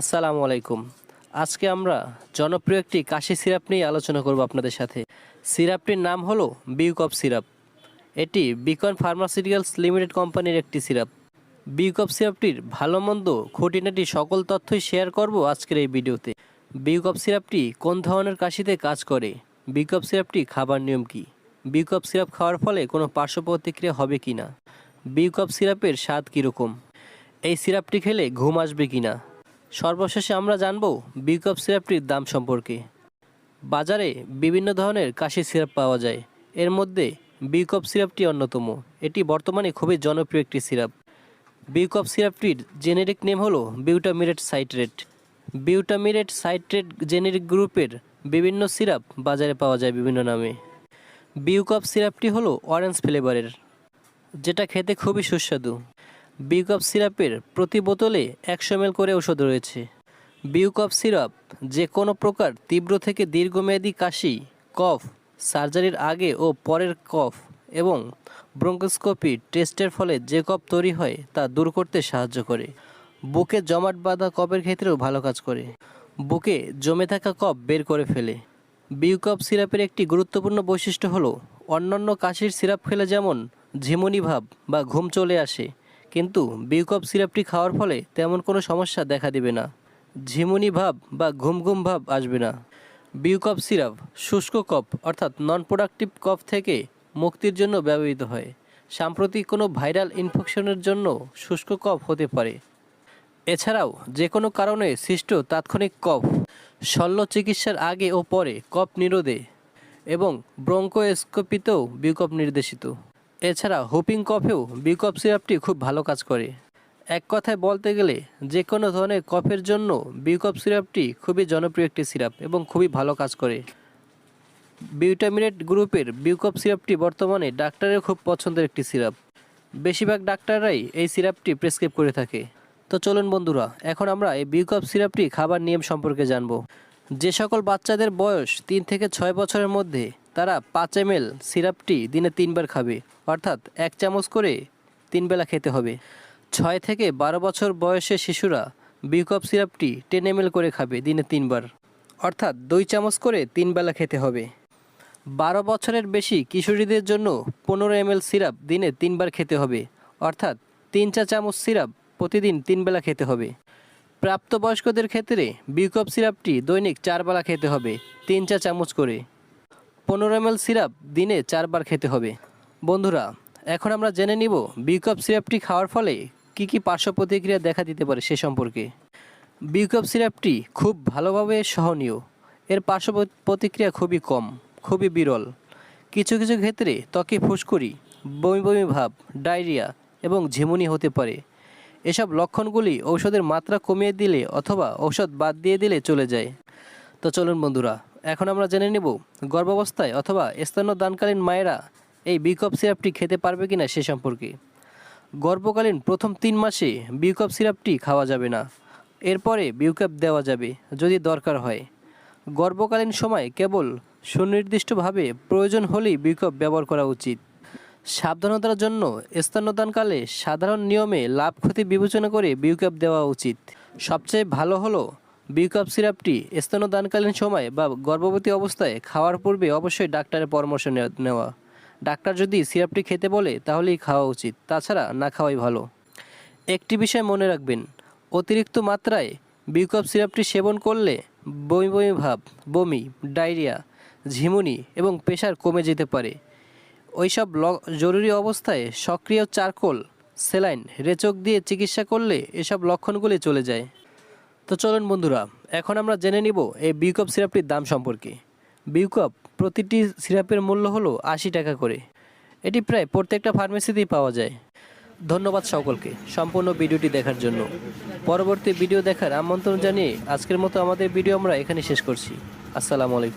আসসালামু আলাইকুম। আজকে আমরা জনপ্রিয় একটি কাশি সিরাপ নিয়ে আলোচনা করব আপনাদের সাথে। সিরাপটির নাম হলো বিউকপ সিরাপ। এটি বিকন ফার্মাসিউটিক্যালস লিমিটেড কোম্পানির একটি সিরাপ। বিউকপ সিরাপটির ভালো মন্দ খুঁটিনাটি সকল তথ্যই শেয়ার করব আজকের এই ভিডিওতে। বিউকপ সিরাপটি কোন ধরনের কাশিতে কাজ করে? বিউকপ সিরাপটি খাবার নিয়ম কী? বিউকপ সিরাপ খাওয়ার ফলে কোনো পার্শ্ব প্রতিক্রিয়া হবে কি না বিউকপ সিরাপের স্বাদ কীরকম? এই সিরাপটি খেলে ঘুম আসবে কি না সর্বশেষে আমরা জানব বিকপ সিরাপটির দাম সম্পর্কে। বাজারে বিভিন্ন ধরনের কাশি সিরাপ পাওয়া যায়। এর মধ্যে বিকপ সিরাপটি অন্যতম। এটি বর্তমানে খুবই জনপ্রিয় একটি সিরাপ। বিকপ সিরাপটির জেনেরিক নেম হলো butamirate citrate. Butamirate citrate generic গ্রুপের বিভিন্ন সিরাপ বাজারে পাওয়া যায় বিভিন্ন নামে। বিউকপ সিরাপটি হলো অরেঞ্জ ফ্লেভারের, যেটা খেতে খুবই সুস্বাদু। বিউকপ সিরাপের প্রতি বোতলে একশো এমএল করে ওষুধ রয়েছে। বিউকপ সিরাপ যে কোনো প্রকার তীব্র থেকে দীর্ঘমেয়াদী কাশি, কফ, সার্জারির আগে ও পরের কফ এবং ব্রঙ্কোস্কোপি টেস্টের ফলে যে কফ তৈরি হয় তা দূর করতে সাহায্য করে। বুকে জমাট বাঁধা কফের ক্ষেত্রেও ভালো কাজ করে। বুকে জমে থাকা কফ বের করে ফেলে। বিউকপ সিরাপের একটি গুরুত্বপূর্ণ বৈশিষ্ট্য হলো, অন্যান্য কাশির সিরাপ খেলে যেমন ঝিমুনি ভাব বা ঘুম চলে আসে কিন্তু বিউকপ সিরাপটি খাওয়ার ফলে তেমন কোনো সমস্যা দেখা দেবে না। ঝিমুনি ভাব বা ঘুম ঘুম ভাব আসবে না। বিউকপ সিরাপ শুষ্ক কফ অর্থাৎ নন প্রোডাক্টিভ কফ থেকে মুক্তির জন্য ব্যবহৃত হয়। সাম্প্রতিক কোনো ভাইরাল ইনফেকশনের জন্য শুষ্ক কফ হতে পারে। এছাড়াও যে কোনো কারণে সৃষ্ট তাৎক্ষণিক কফ শল্য চিকিৎসার আগে ও পরে কফ নিরোধে এবং ব্রঙ্কোস্কোপিতেও বিকপ নির্দেশিত। এছাড়া হুপিং কফেও বিকপ সিরাপটি খুব ভালো কাজ করে। এক কথায় বলতে গেলে যে কোনো ধরনের কফের জন্য বিকপ সিরাপটি খুবই জনপ্রিয় একটি সিরাপ এবং খুবই ভালো কাজ করে। বিউটামিনেট গ্রুপের বিউকপ সিরাপটি বর্তমানে ডাক্তারের খুব পছন্দের একটি সিরাপ। বেশিরভাগ ডাক্তাররাই এই সিরাপটি প্রেসক্রাইব করে থাকে। তো চলুন বন্ধুরা, এখন আমরা এই বিউকপ সিরাপটি খাবার নিয়ম সম্পর্কে জানব। যে সকল বাচ্চাদের বয়স তিন থেকে ছয় বছরের মধ্যে তারা পাঁচ এম সিরাপটি দিনে তিনবার খাবে, অর্থাৎ এক চামচ করে তিন বেলা খেতে হবে। ছয় থেকে বারো বছর বয়সের শিশুরা বিকপ সিরাপটি টেন এম করে খাবে দিনে তিনবার, অর্থাৎ দুই চামচ করে তিন বেলা খেতে হবে। বারো বছরের বেশি কিশোরীদের জন্য পনেরো এম সিরাপ দিনে তিনবার খেতে হবে, অর্থাৎ তিন চা চামচ সিরাপ প্রতিদিন তিন বেলা খেতে হবে। প্রাপ্তবয়স্কদের ক্ষেত্রে বিকপ সিরাপটি দৈনিক চার বেলা খেতে হবে, তিন চা চামচ করে। পনেরো এম সিরাপ দিনে চারবার খেতে হবে। বন্ধুরা, এখন আমরা জেনে নিব বিউকপ সিরাপটি খাওয়ার ফলে কি কি পার্শ্ব প্রতিক্রিয়া দেখা দিতে পারে সে সম্পর্কে। বিউকপ সিরাপটি খুব ভালোভাবে সহনীয়। এর পার্শ্ব প্রতিক্রিয়া খুবই কম, খুবই বিরল। কিছু কিছু ক্ষেত্রে ত্বকে ফুসকুড়ি, বমি বমি ভাব, ডায়রিয়া এবং ঝিমুনি হতে পারে। এসব লক্ষণগুলি ঔষধের মাত্রা কমিয়ে দিলে অথবা ঔষধ বাদ দিয়ে দিলে চলে যায়। তো চলুন বন্ধুরা এখন আমরা জেনে নেব, গর্ভাবস্থায় অথবা স্তন্যদানকালীন মায়েরা এই বিকপ সিরাপটি খেতে পারবে কিনা সে সম্পর্কে। গর্ভকালীন প্রথম তিন মাসে বিউকপ সিরাপটি খাওয়া যাবে না। এরপরে বিউকপ দেওয়া যাবে, যদি দরকার হয়। গর্ভকালীন সময় কেবল সুনির্দিষ্টভাবে প্রয়োজন হলেই বিকপ ব্যবহার করা উচিত। সাবধানতার জন্য স্তন্যদানকালে সাধারণ নিয়মে লাভ ক্ষতি বিবেচনা করে বিউকপ দেওয়া উচিত। সবচেয়ে ভালো হলো বিউকপ সিরাপটি স্তন্যদানকালীন সময় বা গর্ভবতী অবস্থায় খাওয়ার পূর্বে অবশ্যই ডাক্তারের পরামর্শ নেওয়া- ডাক্তার যদি সিরাপটি খেতে বলে, তাহলেই খাওয়া উচিত। তাছাড়া না খাওয়াই ভালো। একটি বিষয় মনে রাখবেন, অতিরিক্ত মাত্রায় বিকপ সিরাপটি সেবন করলে বমি বমি ভাব, বমি, ডায়রিয়া, ঝিমুনি এবং প্রেশার কমে যেতে পারে। ওইসব জরুরি অবস্থায় সক্রিয় চারকোল সেলাইন রেচক দিয়ে চিকিৎসা করলে এসব লক্ষণগুলি চলে যায়। তো চলুন বন্ধুরা, এখন আমরা জেনে নিব এই বিউকপ সিরাপটির দাম সম্পর্কে। বিউকপ প্রতিটি সিরাপের মূল্য হলো আশি টাকা করে। এটি প্রায় প্রত্যেকটা ফার্মেসিতেই পাওয়া যায়। ধন্যবাদ সকলকে সম্পূর্ণ ভিডিওটি দেখার জন্য। পরবর্তী ভিডিও দেখার আমন্ত্রণ জানিয়ে আজকের মতো আমাদের ভিডিও আমরা এখানে শেষ করছি। আসসালামু আলাইকুম।